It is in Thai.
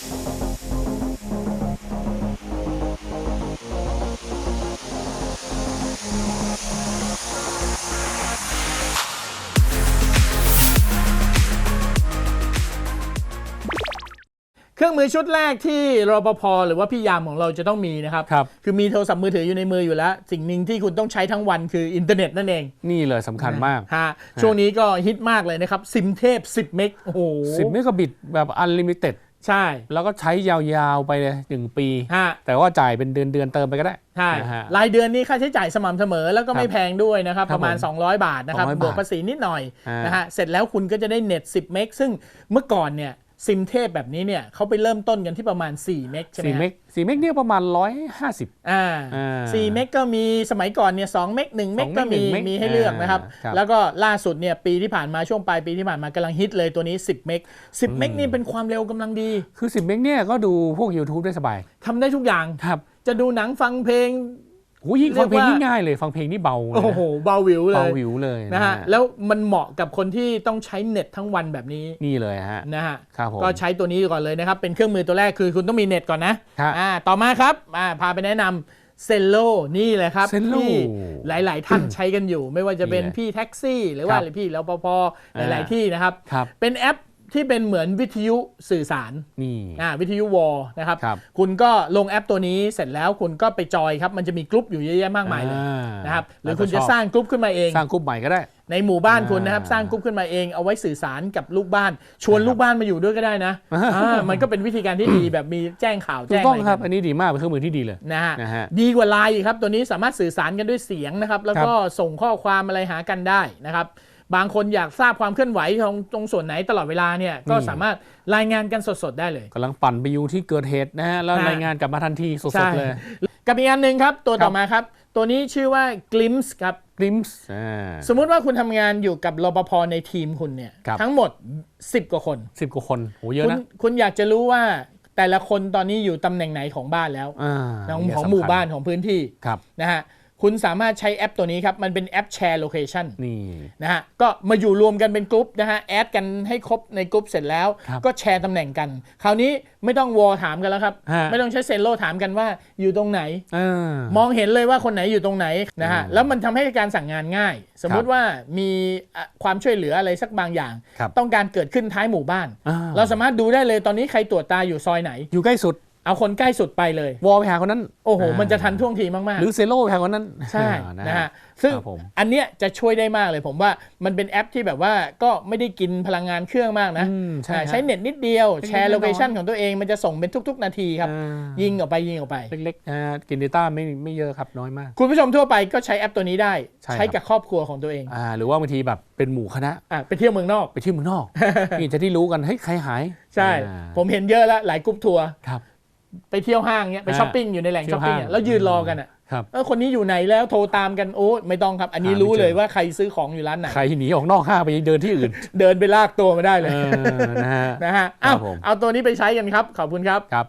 เครื่องมือชุดแรกที่รปภหรือว่าพี่ยามของเราจะต้องมีนะครับครับ คือมีโทรศัพท์มือถืออยู่ในมืออยู่แล้ว สิ่งหนึ่งที่คุณต้องใช้ทั้งวันคืออินเทอร์เน็ตนั่นเอง นี่เลยสำคัญมากฮะช่วงนี้ก็ฮิตมากเลยนะครับ ซิมเทพ 10 เมกโอ้โห10เมกะบิตแบบอันลิมิเต็ด ใช่ แล้วก็ใช้ยาวๆไปเลยหนึ่งปี ฮะ แต่ว่าจ่ายเป็นเดือนเดือนๆเติมไปก็ได้ ใช่นะฮะ รายเดือนนี้ค่าใช้จ่ายสม่ำเสมอแล้วก็ไม่ครับแพงด้วยนะครับ ครับประมาณ ผม200 บาทนะครับ 200บวกภาษีนิดหน่อยอ่าน นะฮะ เสร็จแล้วคุณก็จะได้เน็ต 10 เมกซึ่งเมื่อก่อนเนี่ย ซิมเทพแบบนี้เนี่ยเขาไปเริ่มต้นกันที่ประมาณ 4 เมกใช่ไหมสี่ฮะเมกสี่เมกเนี่ยประมาณร้อยห้าสิบอ่าอ่าสี่เมกก็มีสมัยก่อนเนี่ยสองเมกหนึ่งเมก2ก็มี1เมกมีให้เลือกนะครับอ่าครับ แล้วก็ล่าสุดเนี่ยปีที่ผ่านมาช่วงปลายปีที่ผ่านมากำลังฮิตเลยตัวนี้ 10 เมก10 เมกนี่เป็นความเร็วกำลังดี คือ 10 เมกเนี่ยก็ดูพวก YouTube ได้สบายทำได้ทุกอย่างครับจะดูหนังฟังเพลง หูยิ่งฟังเพลงเรียกว่ายิ่งง่ายเลย ฟังเพลงนี่เบาเลยโอ้โหเบาวิวเลเบายวิวเลยนะฮะแล้วมันเหมาะกับคนที่ต้องใช้เน็ตทั้งวันแบบนี้นี่เลยฮะนะฮะครับผมก็ใช้ตัวนี้ก่อนเลยนะครับ เป็นเครื่องมือตัวแรกคือคุณต้องมีเน็ตก่อนนะครับอ่าต่อมาครับอ่าพาไปแนะนำเซนโลนี่แหละครับ Zenlo ที่หลาย ๆ ท่านใช้กันอยู่ ไม่ว่าจะเป็นนี่แหละพี่แท็กซี่ หรือว่าครับพี่รปภหลายอ่าๆที่นะครับครับ เป็นแอป ที่เป็นเหมือนวิทยุสื่อสารนี่อ่าวิทยุวอลนะครับ ครับ คุณก็ลงแอปตัวนี้เสร็จแล้วคุณก็ไปจอยครับ มันจะมีกลุ่มอยู่เยอะแยะมากมายเลยอ่านะครับหรือแล้วก็คุณจะชอบสร้างกลุ่มขึ้นมาเอง สร้างกลุ่มใหม่ก็ได้ ในหมู่บ้านคุณอ่านะครับสร้างกลุ่มขึ้นมาเองเอาไว้สื่อสารกับลูกบ้าน ชวนนะครับลูกบ้านมาอยู่ด้วยก็ได้นะอ่าอ่ามันก็เป็นวิธีการที่ดี แบบมีแจ้งข่าวถูกแจ้งต้องอะไรครับ กัอันนนี้ดีมากเป็นเครื่องมือที่ดีเลย นะฮะนะฮะ ดีกว่าไลน์อีกครับตัวนี้สามารถสื่อสารกันด้วยเสียงนะครับ แล้วก็ส่งข้อความอะไรหากันได้นะครับ บางคนอยากทราบความเคลื่อนไหวของตรงส่วนไหนตลอดเวลาเนี่ยก็นี่สามารถรายงานกันสดๆได้เลยกำลังปั่นไปอยู่ที่เกิดเหตุนะฮะแล้วฮะรายงานกลับมาทันทีสใช่ดๆเลย กับอีกอันหนึ่งครับตัวครัต่อบมาครับ ตัวนี้ชื่อว่า Glimpse ครับกริมส์อ่าสมมุติว่าคุณทำงานอยู่กับรปภในทีมคุณเนี่ยครับทั้งหมด 10 กว่าคนสิบกว่าคนโหเยอะคุณนะคุณอยากจะรู้ว่าแต่ละคนตอนนี้อยู่ตำแหน่งไหนของบ้านแล้วอ่าของเนี่ยของสำคัญหมู่บ้านของพื้นที่ครับนะฮะ คุณสามารถใช้แอปตัวนี้ครับ มันเป็นแอปแชร์โลเคชันนี่นะฮะก็มาอยู่รวมกันเป็นกลุ่มนะฮะแอดกันให้ครบในกลุ่มเสร็จแล้วครับก็แชร์ตำแหน่งกัน คราวนี้ไม่ต้องวอลถามกันแล้วครับฮะไม่ต้องใช้เซนโลถามกันว่าอยู่ตรงไหนอ่ามองเห็นเลยว่าคนไหนอยู่ตรงไหนนะฮะอืมแล้วมันทำให้การสั่งงานง่าย สมมุติว่ามีอะความช่วยเหลืออะไรสักบางอย่างครับต้องการเกิดขึ้นท้ายหมู่บ้านอ่เราสามารถดูได้เลยตอนนี้ใครตรวจตาอยู่ซอยไหน อยู่ใกล้สุด เอาคนใกล้สุดไปเลย วอลไปหาคนนั้น โอ้โหอ่ามัมันจะทันท่วงทีมากหรือเซโร่ไปหาคนนั้นๆใช่อ่านะฮะซึ่งครับผมอันเนี้ยจะช่วยได้มากเลย ผมว่ามันเป็นแอปที่แบบว่าก็ไม่ได้กินพลังงานเครื่องมากนะอืมใช่อ่าฮะใช้เน็ตนิดเดียวเล็กๆแชร์โลเคชันน้อยๆของตัวเองมันจะส่งเป็นทุก ๆ นาทีครับอ่ายิงออกไปยิงออกไป เล็กๆนะฮะกิน Data ไม่ไม่เยอะครับน้อยมาก คุณผู้ชมทั่วไปก็ใช้แอปตัวนี้ได้ ใช่ครับใช้กับครอบครัวของตัวเองอ่าหรือว่าบางทีแบบเป็นหมู่คณะอะไปเที่ยวเมืองนอกไปเที่ยวเมืองนอกนี่จะได้รู้กันเฮ้ยใครหาย ใช่อ่าผมเห็นเยอะแล้วหลายกรุ๊ปทัวร์ครับ ไปเที่ยวห้างเนี้ยไปอ่าช้อปปิ้งอยู่ในแหล่งเที่ช้ยอวปปิ้งห้างอะแล้วยืนรอกันอะครับเออคนนี้อยู่ไหนแล้วโทรตามกันโอ้ไม่ต้องครับ อันนี้หาไม่รู้เจอเลยว่าใครซื้อของอยู่ร้านไหนใครหนีออกนอกห้างไปเดินที่อื่น เดินไปลากตัวมาได้เลยเออนะฮะนะฮะครัเอาบผมเอาตัวนี้ไปใช้กันครับขอบคุณครับครับ